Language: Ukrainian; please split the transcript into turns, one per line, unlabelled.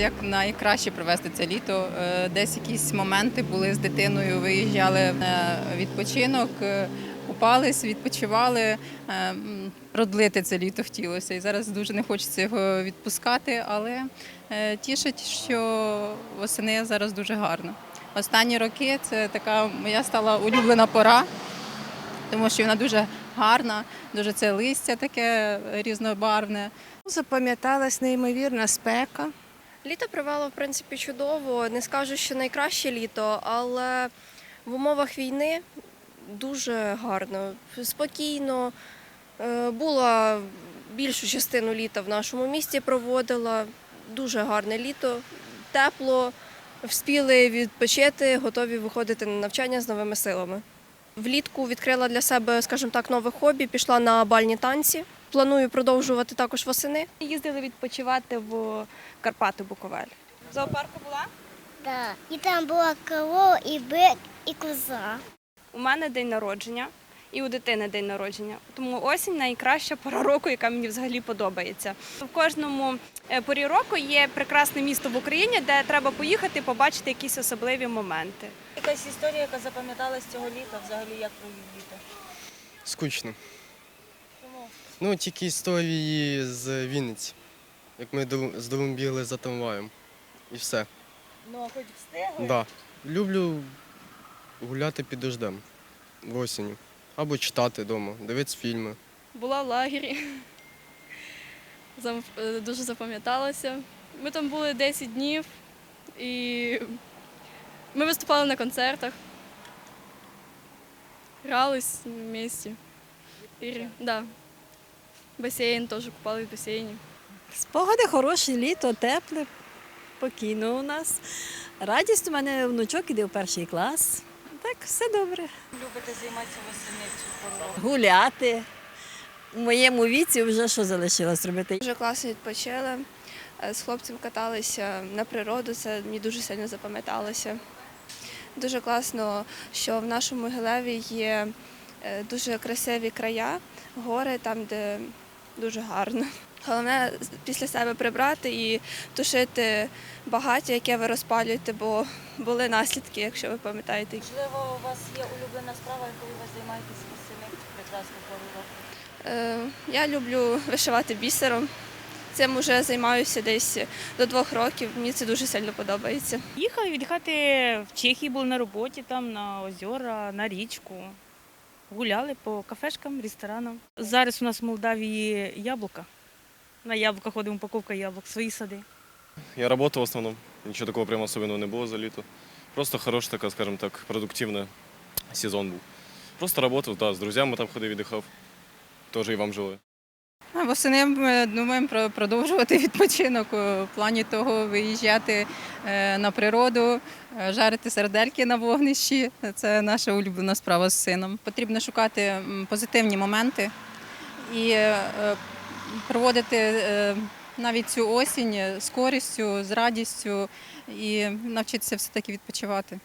як найкраще провести це літо. Е, Десь якісь моменти були з дитиною, виїжджали на відпочинок, е, купались, відпочивали. Е, Продлити це літо хотілося. І зараз дуже не хочеться його відпускати, але тішить, що восени зараз дуже гарно. Останні роки це така моя стала улюблена пора, тому що вона дуже гарна, дуже це листя таке різнобарвне.
Запам'яталась неймовірна спека.
Літо провело, в принципі, чудово. Не скажу, що найкраще літо, але в умовах війни дуже гарно, спокійно. Е, Була більшу частину літа в нашому місті проводила. Дуже гарне літо, тепло, вспіли відпочити, готові виходити на навчання з новими силами. Влітку відкрила для себе, скажімо так, нове хобі, пішла на бальні танці. Планую продовжувати також восени.
Їздили відпочивати в Карпати Буковель. В зоопарку була?
Да. І там була корова, і бик, і коза.
У мене день народження і у дитини день народження. Тому осінь найкраща пора року, яка мені взагалі подобається. В кожному е, порі року є прекрасне місто в Україні, де треба поїхати, побачити якісь особливі моменти.
Якась історія, яка запам'яталась цього літа, взагалі як провів літо?
Скучно. Ну, тільки історії з Вінниці. Як ми з другом бігли за трамваєм. І все.
Ну, а хоч встигли?
Да. Люблю гуляти під дождем в осінню. Або читати вдома, дивитися фільми.
була в лагері. Е, Дуже запам'яталося. Ми там були 10 днів і ми виступали на концертах. Грались в місті. І, да. Басейн теж купали в басейні.
Спогади хороші, літо, тепле, спокійно у нас. Радість у мене внучок іде в перший клас. Так, все добре.
Любите займатися восени цю пору?
Гуляти. У моєму віці вже що залишилось робити?
Дуже класно відпочили. Е, З хлопцем каталися на природу, це мені дуже сильно запам'яталося. Дуже класно, що в нашому Могилеві є е, дуже красиві края, гори там, де дуже гарно. Головне після себе прибрати і тушити багаття, яке ви розпалюєте, бо були наслідки, якщо ви пам'ятаєте.
Можливо, у вас є улюблена справа, якою ви займаєтесь восени в прекрасну пору року?
Е, Я люблю вишивати бісером. Цим вже займаюся десь до двох років. Мені це дуже сильно подобається.
Їхали віддихати в Чехії, були на роботі, там на озера, на річку Гуляли по кафешкам, ресторанам. Зараз у нас в Молдавії яблука. На яблука ходимо, упаковка яблук, свої сади.
Я работал в основном. Ничего такого прям особенного не было за лето. Просто хороший, така, скажем так, продуктивный сезон был. Просто работал, да, с друзьями там ходив, віддихав. Тоже і вам желаю.
Восени ми думаємо про продовжувати відпочинок у плані того виїжджати е, на природу, е, жарити сердельки на вогнищі. Це наша улюблена справа з сином. Потрібно шукати позитивні моменти і е, проводити навіть цю осінь з користю, з радістю і навчитися все-таки відпочивати.